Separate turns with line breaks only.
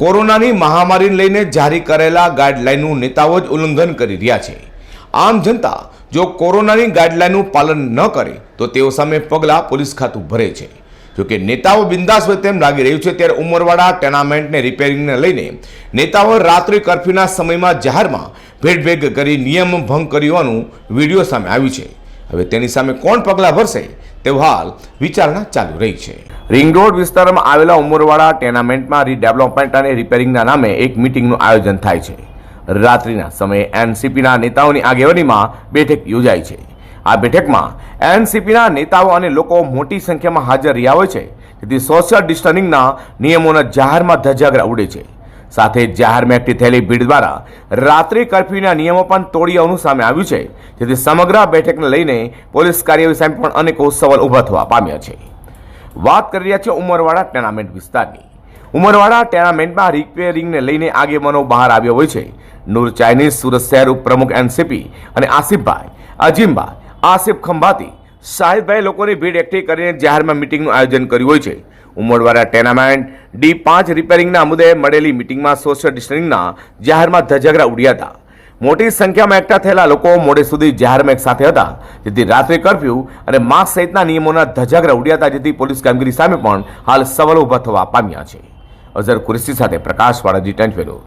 કોરોનાની મહામારીને લઈને જારી કરેલા ગાઈડલાઇનનું નેતાઓ જ ઉલ્લંઘન કરી રહ્યા છે. આમ જનતા જો કોરોનાની ગાઈડલાઇનનું પાલન ન કરે, તો તેઓ સામે પગલાં પોલીસ ખાતું ભરે છે. જોકે નેતાઓ બિંદાસ હોય તેમ લાગી રહ્યું છે, ત્યારે ઉમરવાડા ટેનામેન્ટને રિપેરિંગને લઈને નેતાઓ રાત્રિ કર્ફ્યુના સમયમાં જાહેરમાં ભેટભેગ કરી નિયમ ભંગ કર્યોનું વીડિયો સામે આવ્યું છે. હવે તેની સામે કોણ પગલાં ભરશે તે હાલ વિચારણા ચાલુ રહી છે. રિંગ રોડ વિસ્તારમાં આવેલા ઉમરવાડા ટેનામેન્ટમાં રીડેવલપમેન્ટ અને રિપેરિંગના નામે એક મિટિંગનું આયોજન થાય છે. રાત્રિના સમયે એનસીપીના નેતાઓની આગેવાનીમાં બેઠક યોજાય છે. આ બેઠકમાં એનસીપીના નેતાઓ અને લોકો મોટી સંખ્યામાં હાજર રહ્યા હોય છે. તેથી સોશિયલ ડિસ્ટન્સિંગના નિયમોના જાહેરમાં ધજાગરા ઉડે છે. સાથે જાહેરમાં એકઠી થયેલી ભીડ દ્વારા રાત્રિ કર્ફ્યુના નિયમો પણ તોડી આવવાનું સામે આવ્યું છે. જેથી સમગ્ર બેઠકને લઈને પોલીસ કાર્યવાહી સામે પણ અનેકો સવાલ ઊભા થવા પામ્યા છે. વાત કરી રહ્યા છે ઉમરવાડા ટેનામેન્ટ વિસ્તારની. ઉમરવાડા ટેનામેન્ટમાં રિપેરિંગને લઈને આગેવાનો બહાર આવ્યો હોય છે. નૂર ચાઇનીઝ, સુરત શહેર ઉપપ્રમુખ એનસીપી અને આસિફભાઈ, અજીમભાઈ, આસિફ ખંભાતી શાહિદભાઈ લોકોની ભીડ એકઠી કરીને જાહેરમાં મિટિંગનું આયોજન કર્યું હોય છે. ઉમરવાડા ટેનામેન્ટ ડી પાંચ રિપેરિંગના મુદ્દે મળેલી મિટિંગમાં સોશિયલ ડિસ્ટન્સિંગના જાહેરમાં ધજાગરા ઉડ્યા હતા. મોટી સંખ્યામાં એકઠા થયેલા લોકો મોડે સુધી જાહેરમાં એક સાથે હતા, જેથી રાત્રે કર્ફ્યુ અને માસ્ક સહિતના નિયમોના ધજાગરા ઉડ્યા હતા, જેથી પોલીસ કામગીરી સામે પણ હાલ સવાલો ઊભા થવા પામ્યા છે. અઝર કુરેશી સાથે પ્રકાશ વાળાજી ટેન્ટ